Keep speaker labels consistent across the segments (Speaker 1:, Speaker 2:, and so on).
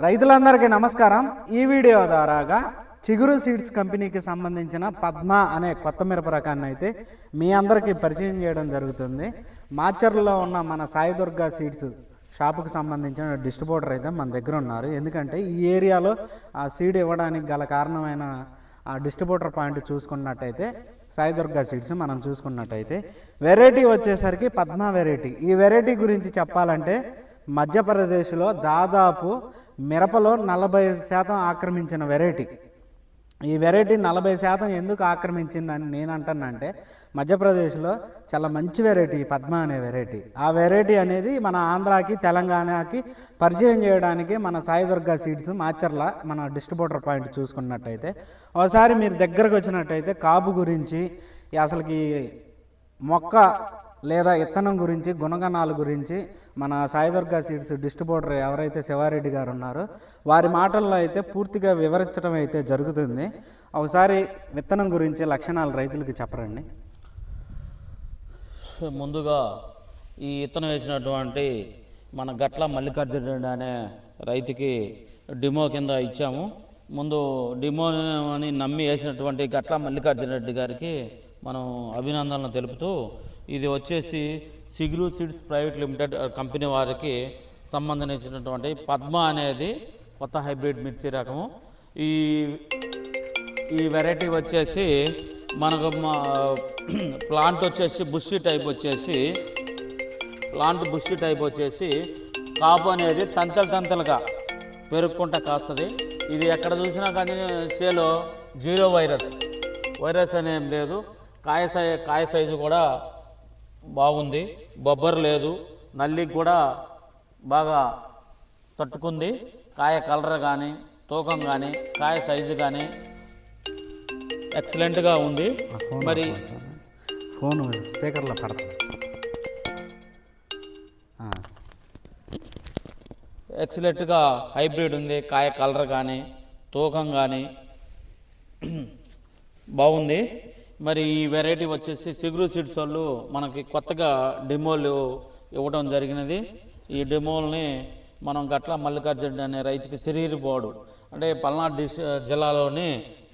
Speaker 1: రైతులందరికీ నమస్కారం. ఈ వీడియో ద్వారాగా చిగురు సీడ్స్ కంపెనీకి సంబంధించిన పద్మ అనే కొత్త మిరప రకాన్ని అయితే మీ అందరికీ పరిచయం చేయడం జరుగుతుంది. మాచర్లో ఉన్న మన సాయి దుర్గా సీడ్స్ షాపుకి సంబంధించిన డిస్ట్రిబ్యూటర్ అయితే మన దగ్గర ఉన్నారు. ఎందుకంటే ఈ ఏరియాలో ఆ సీడ్ ఇవ్వడానికి గల కారణమైన ఆ డిస్ట్రిబ్యూటర్ పాయింట్ చూసుకున్నట్టయితే సాయి దుర్గా సీడ్స్ మనం చూసుకున్నట్టయితే వెరైటీ వచ్చేసరికి పద్మ వెరైటీ. ఈ వెరైటీ గురించి చెప్పాలంటే మధ్యప్రదేశ్లో దాదాపు మిరపలో నలభై శాతం ఆక్రమించిన వెరైటీ. ఈ వెరైటీ నలభై శాతం ఎందుకు ఆక్రమించిందని నేను అంటానంటే మధ్యప్రదేశ్లో చాలా మంచి వెరైటీ పద్మ అనే వెరైటీ. ఆ వెరైటీ అనేది మన ఆంధ్రాకి తెలంగాణకి పరిచయం చేయడానికి మన సాయి దుర్గా సీడ్స్ మాచర్ల మన డిస్ట్రిబ్యూటర్ పాయింట్ చూసుకున్నట్టయితే ఒకసారి మీరు దగ్గరకు వచ్చినట్టయితే కాపు గురించి అసలుకి మొక్క లేదా ఇత్తనం గురించి గుణగణాల గురించి మన సాయిదుర్గా సీడ్స్ డిస్ట్రిబ్యూటర్ ఎవరైతే శివారెడ్డి గారు ఉన్నారో వారి మాటల్లో అయితే పూర్తిగా వివరించడం అయితే జరుగుతుంది. ఒకసారి విత్తనం గురించి లక్షణాలు రైతులకు చెప్పరండి.
Speaker 2: ముందుగా ఈ ఇత్తనం వేసినటువంటి మన గట్ల మల్లికార్జున అనే రైతుకి డిమో కింద ఇచ్చాము. ముందు డిమో అని నమ్మి వేసినటువంటి గట్ల మల్లికార్జున రెడ్డి గారికి మనం అభినందనలు తెలుపుతూ ఇది వచ్చేసి సిగ్రూ సీడ్స్ ప్రైవేట్ లిమిటెడ్ కంపెనీ వారికి సంబంధించినటువంటి పద్మ అనేది కొత్త హైబ్రిడ్ మిర్చి రకము. ఈ ఈ వెరైటీ వచ్చేసి మనకు ప్లాంట్ వచ్చేసి బుషి టైప్ వచ్చేసి ప్లాంట్ బుషి టైప్ వచ్చేసి కాపు అనేది తంతలు తంతలుగా పెరుక్కుంటా కాస్తుంది. ఇది ఎక్కడ చూసినా కానీ సేలో జీరో వైరస్. వైరస్ అనేం లేదు. కాయ సై కాయ సైజు కూడా బాగుంది బొబ్బర్ లేదు నల్లికి కూడా బాగా తట్టుకుంది. కాయ కలర్ కానీ తూకం కానీ కాయ సైజు కానీ ఎక్సలెంట్గా ఉంది. మరి
Speaker 1: ఫోన్ స్పీకర్లో పడతాం. ఆ,
Speaker 2: ఎక్సలెంట్గా హైబ్రిడ్ ఉంది. కాయ కలర్ కానీ తూకం కానీ బాగుంది. మరి ఈ వెరైటీ వచ్చేసి సిగురు సీడ్స్ వాళ్ళు మనకి కొత్తగా డెమోలు ఇవ్వడం జరిగినది. ఈ డెమోల్ని మనం గట్ల మల్లికార్జున అనే రైతుకి సిరిగిరిపోడు అంటే పల్నాడు డిస్ జిల్లాలోని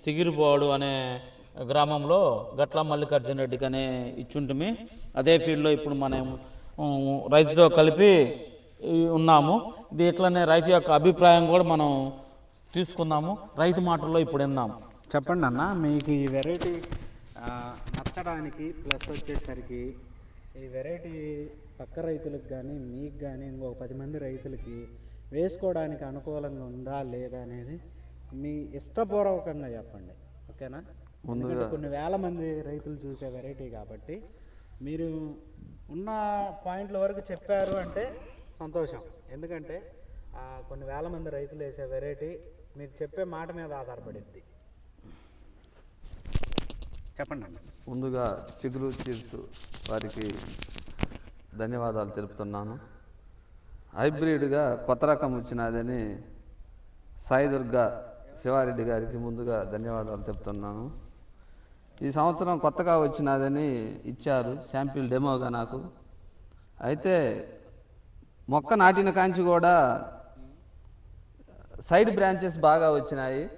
Speaker 2: సిగిరిపోడు అనే గ్రామంలో గట్ల మల్లికార్జున రెడ్డికి అనే ఇచ్చుంటుమి. అదే ఫీల్డ్లో ఇప్పుడు మనం రైతుతో కలిపి ఉన్నాము. ఇది ఇట్లనే రైతు యొక్క అభిప్రాయం కూడా మనం తీసుకుందాము రైతు మాటల్లో ఇప్పుడు విందాము
Speaker 1: చెప్పండి అన్న మీకు ఈ వెరైటీ నచ్చడానికి ప్లస్ వచ్చేసరికి ఈ వెరైటీ పక్క రైతులకు కానీ మీకు కానీ ఇంకొక పది మంది రైతులకి వేసుకోవడానికి అనుకూలంగా ఉందా లేదా అనేది మీ ఇష్టపూర్వకంగా చెప్పండి. ఓకేనా? ఎందుకంటే కొన్ని వేల మంది రైతులు చూసే వెరైటీ కాబట్టి మీరు ఉన్న పాయింట్ల వరకు చెప్పారు అంటే సంతోషం. ఎందుకంటే కొన్ని వేల మంది రైతులు వేసే వెరైటీ మీరు చెప్పే మాట మీద ఆధారపడిద్ది. చెప్పండి అన్న.
Speaker 3: ముందుగా చిగురు చీర్సు వారికి ధన్యవాదాలు తెలుపుతున్నాను. హైబ్రిడ్గా కొత్త రకం వచ్చినదని సాయిదుర్గా శివారెడ్డి గారికి ముందుగా ధన్యవాదాలు తెలుపుతున్నాను. ఈ సంవత్సరం కొత్తగా వచ్చినదని ఇచ్చారు శాంపిల్ డెమోగా నాకు. అయితే మొక్క నాటిన కాంచి కూడా సైడ్ బ్రాంచెస్ బాగా వచ్చినాయి.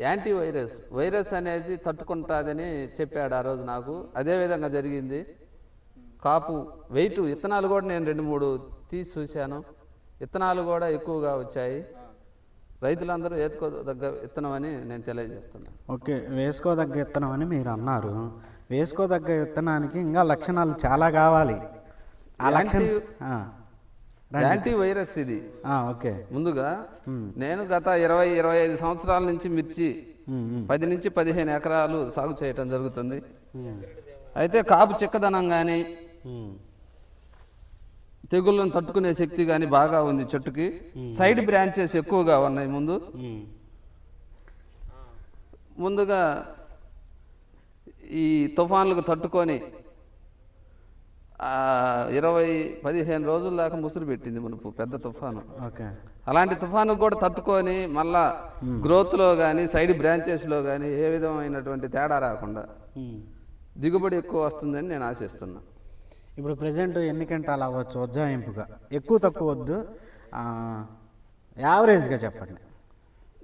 Speaker 3: యాంటీ వైరస్ వైరస్ అనేది తట్టుకుంటుందని చెప్పాడు ఆ రోజు నాకు. అదే విధంగా జరిగింది. కాపు వెయిట్ విత్తనాలు కూడా నేను రెండు మూడు తీసి చూశాను. విత్తనాలు కూడా ఎక్కువగా వచ్చాయి. రైతులందరూ ఏతుకోదగ్గ విత్తనం అని నేను తెలియజేస్తున్నాను.
Speaker 1: ఓకే వేసుకోదగ్గ విత్తనం అని మీరు అన్నారు. వేసుకోదగ్గ విత్తనానికి ఇంకా లక్షణాలు చాలా కావాలి.
Speaker 3: యాంటీ వైరస్ ఇది.
Speaker 1: ఓకే.
Speaker 3: ముందుగా నేను గత ఇరవై ఇరవై ఐదు సంవత్సరాల నుంచి మిర్చి పది నుంచి పదిహేను ఎకరాలు సాగు చేయటం జరుగుతుంది. అయితే కాపు చిక్కదనం కానీ తెగుళ్ళను తట్టుకునే శక్తి కానీ బాగా ఉంది చెట్టుకి. సైడ్ బ్రాంచెస్ ఎక్కువగా ఉన్నాయి ముందు. ముందుగా ఈ తుఫాన్లకు తట్టుకొని ఇరవై పదిహేను రోజుల దాకా ముసురు పెట్టింది మనకు పెద్ద తుఫాను.
Speaker 1: ఓకే.
Speaker 3: అలాంటి తుఫాను కూడా తట్టుకొని మళ్ళా గ్రోత్లో కానీ సైడ్ బ్రాంచెస్లో కానీ ఏ విధమైనటువంటి తేడా రాకుండా. దిగుబడి ఎక్కువ వస్తుందని నేను ఆశిస్తున్నా.
Speaker 1: ఇప్పుడు ప్రజెంట్ ఎన్ని గంటలు అవ్వచ్చు ఉజ్జాయింపుగా? ఎక్కువ తక్కువ వద్దు. యావరేజ్గా చెప్పండి.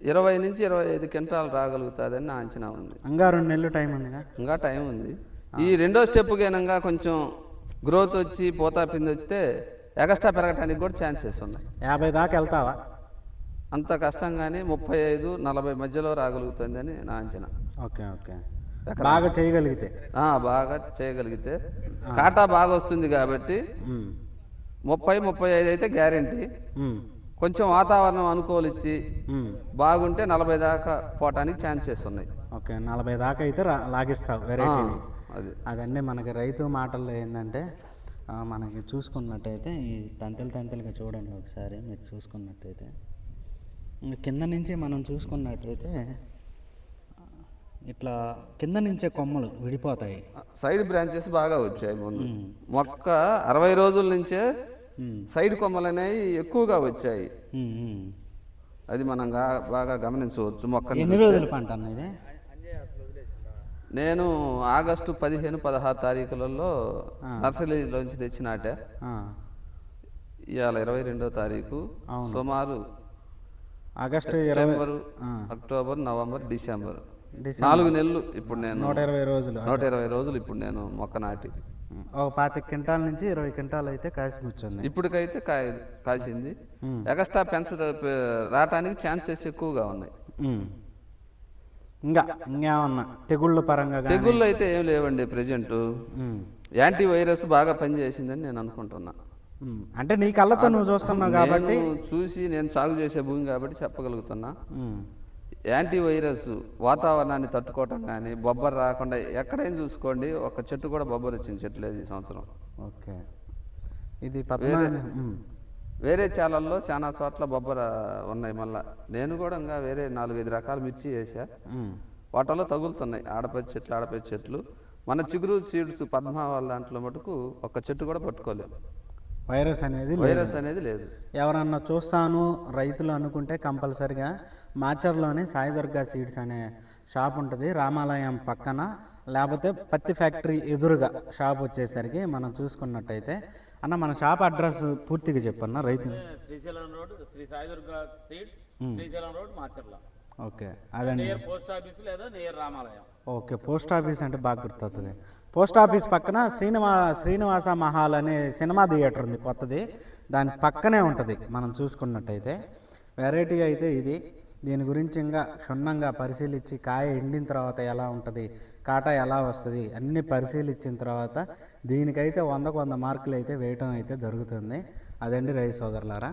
Speaker 3: ఇరవై నుంచి ఇరవై ఐదు క్వింటాలు రాగలుగుతుందని నా అంచనా ఉంది.
Speaker 1: ఇంకా రెండు నెలలు టైం ఉందిగా?
Speaker 3: ఇంకా టైం ఉంది. ఈ రెండో స్టెప్ గేనంగా కొంచెం గ్రోత్ వచ్చి పోతా పిండి వచ్చితే ఎగస్ట్రా పెరగడానికి కూడా ఛాన్సెస్ ఉన్నాయి.
Speaker 1: యాభై దాకా వెళ్తావా?
Speaker 3: అంత కష్టంగానే ముప్పై ఐదు నలభై మధ్యలో రాగలుగుతుందని నా అంచనా.
Speaker 1: Okay okay. బాగా చేయగలిగితే?
Speaker 3: బాగా చేయగలిగితే. కాటా బాగా వస్తుంది కాబట్టి ముప్పై ముప్పై ఐదు అయితే గ్యారంటీ కొంచెం వాతావరణం అనుకూలించి
Speaker 1: ఉమ్.
Speaker 3: బాగుంటే నలభై దాకా పోవటానికి ఛాన్సెస్ ఉన్నాయి.
Speaker 1: ఓకే నలభై దాకా అయితే లాగిస్తావు వెరైటీని
Speaker 3: అది.
Speaker 1: అదండి మనకి రైతు మాటల్లో ఏంటంటే మనకి చూసుకున్నట్టయితే ఈ తంతెలు తంతెలుగా చూడండి ఒకసారి మీరు చూసుకున్నట్టయితే. కింద నుంచి మనం చూసుకున్నట్టయితే ఇట్లా కింద నుంచే కొమ్మలు విడిపోతాయి.
Speaker 3: సైడ్ బ్రాంచెస్ బాగా వచ్చాయి ముందు. మొక్క అరవై రోజుల నుంచే సైడ్ కొమ్మలు అనేవి ఎక్కువగా వచ్చాయి. అది మనం బాగా గమనించవచ్చు మొక్క
Speaker 1: ఎన్ని రోజుల పంట అన్న ఇది?
Speaker 3: నేను ఆగస్టు పదిహేను పదహారు తారీఖులలో నర్సరీలోంచి తెచ్చినాటే ఇవాళ ఇరవై రెండో తారీఖు సుమారు
Speaker 1: August
Speaker 3: September October November December. నాలుగు నెలలు ఇప్పుడు నేను
Speaker 1: నూట ఇరవై రోజులు.
Speaker 3: నూట ఇరవై రోజులు ఇప్పుడు నేను మొక్క నాటి.
Speaker 1: ఒక పాతిక క్వింటాల నుంచి ఇరవై క్వింటాలు అయితే కాసి కూర్చుంది.
Speaker 3: ఇప్పటికైతే కాయ కాసింది. ఎగస్ట్రా పెంచ రావటానికి ఛాన్సెస్ ఎక్కువగా ఉన్నాయి.
Speaker 1: ఇంకా ఇంకేమన్నా తెగుళ్ళ పరంగా
Speaker 3: తెగుళ్ళు అయితే ఏం లేవండి ప్రజెంట్. యాంటీ వైరస్ బాగా పనిచేసిందని నేను అనుకుంటున్నా.
Speaker 1: అంటే నీ కళ్ళతో నువ్వు చూస్తున్నావు కాబట్టి?
Speaker 3: చూసి నేను సాగు చేసే భూమి కాబట్టి చెప్పగలుగుతున్నా. యాంటీ వైరస్ వాతావరణాన్ని తట్టుకోవటం కానీ బొబ్బర్ రాకుండా ఎక్కడైనా చూసుకోండి ఒక చెట్టు కూడా బొబ్బర్ వచ్చింది చెట్టు లేదు ఈ సంవత్సరం.
Speaker 1: ఓకే. ఇది.
Speaker 3: వేరే చాలల్లో చాలా చోట్ల బొబ్బర ఉన్నాయి మళ్ళా. నేను కూడా ఇంకా వేరే నాలుగైదు రకాల మిర్చి వేసా. వాటిలో తగులుతున్నాయి. ఆడపచ్చి చెట్లు ఆడపచ్చి చెట్లు. మన చిగురు సీడ్స్ పద్మ వాళ్ళ దాంట్లో మటుకు ఒక చెట్టు కూడా పట్టుకోలేదు.
Speaker 1: వైరస్ అనేది.
Speaker 3: వైరస్ అనేది లేదు.
Speaker 1: ఎవరన్నా చూస్తాను రైతులు అనుకుంటే కంపల్సరిగా మాచర్లోని సాయి దుర్గా సీడ్స్ అనే షాప్ ఉంటుంది రామాలయం పక్కన. లేకపోతే పత్తి ఫ్యాక్టరీ ఎదురుగా షాప్ వచ్చేసరికి మనం చూసుకున్నట్టయితే అన్న మన షాప్ అడ్రస్ పూర్తిగా చెప్పన్న రైతు
Speaker 2: Srisailam road Sri Sai Durga seeds Srisailam road Macherla.
Speaker 1: Okay అదండి.
Speaker 2: నియర్ పోస్ట్ ఆఫీస్ లేదా నియర్ రామాలయం?
Speaker 1: ఓకే పోస్ట్ ఆఫీస్ అంటే బాగా గుర్తవుతుంది పోస్ట్ ఆఫీస్ పక్కన శ్రీనివా శ్రీనివాస మహాల్ అనే సినిమా థియేటర్ ఉంది కొత్తది. దాని పక్కనే ఉంటుంది మనం చూసుకున్నట్టయితే. వెరైటీ అయితే ఇది. దీని గురించి ఇంకా క్షుణ్ణంగా పరిశీలించి కాయ ఎండిన తర్వాత ఎలా ఉంటుంది కాటా ఎలా వస్తుంది? అన్నీ పరిశీలించిన తర్వాత దీనికైతే వందకు వంద మార్కులు అయితే వేయటం అయితే జరుగుతుంది. అదండి రైతు సోదరులారా.